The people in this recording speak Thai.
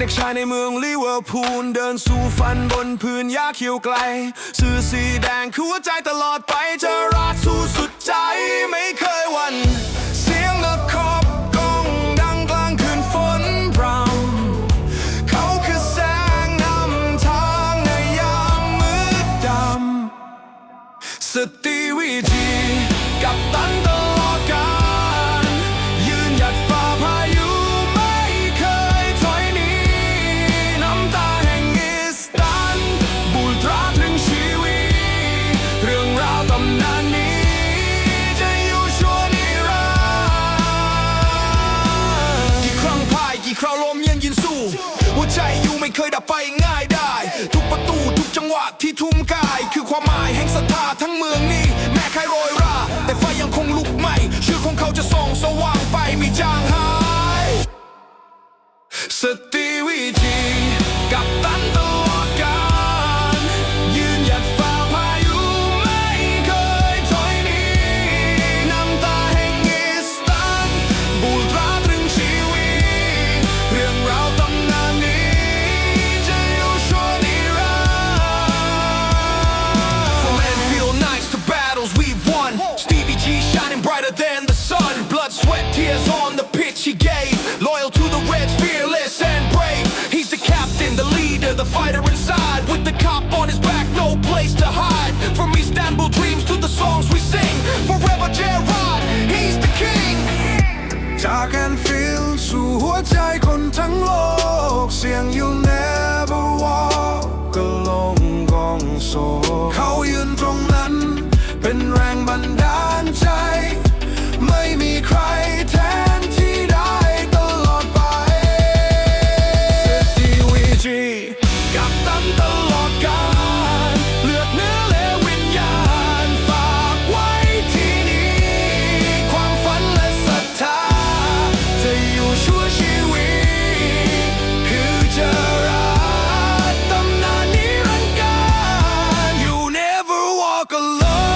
เด็กชายในเมืองลิเวอร์พูล เดินสู่ฝันบนพื้นหญ้าเขียวไกล สื่อสีแดงคือหัวใจตลอดไปจะรักสู้สุดใจไม่เคยหวันเสียงตะขอบกล้องดังกลางคืนฝนพรำเขาคือแสงนำทางในยามมืดดำสติวิธีกับตันำนานนี้ จะอยู่ชั่วนิรันดร์กี่ครั้งพ่ายกี่คราวล้มยังยืนสู้ หัวใจอยู่ไม่เคยดับไปง่ายได้ ทุกประตูทุกจังหวะที่ทุ่มกาย คือความหมายแห่งศรัทธาทั้งเมืองนี้ แม้ใครโรยรา แต่ไฟยังคงลุกไหม้ชื่อของเขาจะส่องสว่างไปไมีจางหาย สติวิธีกับตัน ใจคนทั้งโลก เสียง you never walk ก็ลงกองโซ เขายืนตรงนั้น เป็นแรงบันดาลใจ ไม่มีใคร Alone.